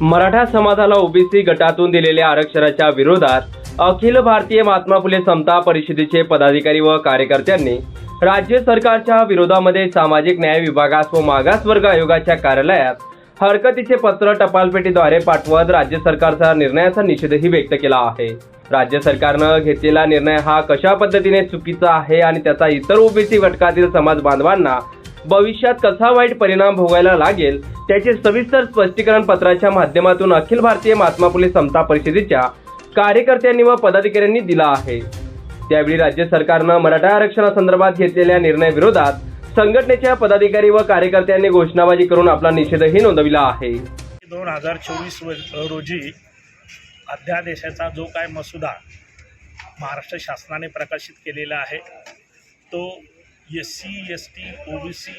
मराठा समाजाला ओबीसी गटातून दिलेल्या आरक्षणाच्या विरोधात अखिल भारतीय महात्मा फुले समता परिषदेचे पदाधिकारी व कार्यकर्त्यांनी राज्य सरकारच्या विरोधामध्ये सामाजिक न्याय विभागास व मागासवर्ग आयोगाच्या कार्यालयात हरकतीचे पत्र टपालपेटीद्वारे पाठवत राज्य सरकारचा निर्णयाचा निषेधही व्यक्त केला आहे. राज्य सरकारनं घेतलेला निर्णय हा कशा पद्धतीने चुकीचा आहे आणि त्याचा इतर ओबीसी घटकातील समाज बांधवांना भविष्यात कसा वाईट परिणाम भोगायला लागेल त्याचे सविस्तर स्पष्टीकरण पत्राच्या माध्यमातून अखिल भारतीय महात्मा फुले समता परिषदेच्या कार्यकर्त्यांनी व पदाधिकाऱ्यांनी दिला आहे. त्यावेळी राज्य सरकारनं मराठा आरक्षणासंदर्भात घेतलेल्या निर्णयाविरोधात संघटनेच्या पदाधिकारी व कार्यकर्त्यांनी घोषणाबाजी करून आपला निषेधही नोंदविला आहे. दोन हजार चोवीस रोजी अध्यादेशाचा जो काय मसुदा महाराष्ट्र शासनाने प्रकाशित केलेला आहे तो S C S T O B C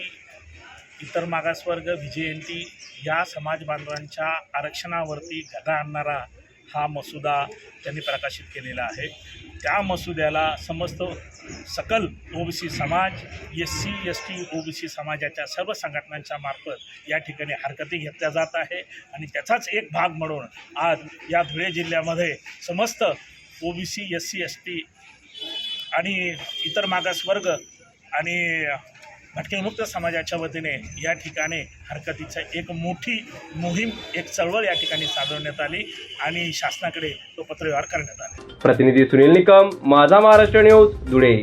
इतर मागासवर्ग विजयंती या समाज बांधवांच्या आरक्षणावरती गदा आणणारा हा मसुदा त्यांनी प्रकाशित केलेला आहे. त्या मसुद्याला समस्त सकल ओ बी सी समाज S C S T O B C समाजाच्या सर्व संघटनांच्या मार्फत या ठिकाणी हरकती घेतल्या जात आहे. आणि त्याचाच एक भाग म्हणून आज या धुळे जिल्ह्यामध्ये समस्त O B C S C S T आणि इतर मागासवर्ग आणि भटकेमुक्त समाजाच्या वतीने या ठिकाणी हरकतीचं एक मोठी मोहीम एक चळवळ या ठिकाणी चालवण्यात आली आणि शासनाकडे तो पत्रव्यवहार करण्यात आला. प्रतिनिधी सुनील निकम माझा महाराष्ट्र न्यूज धुळे.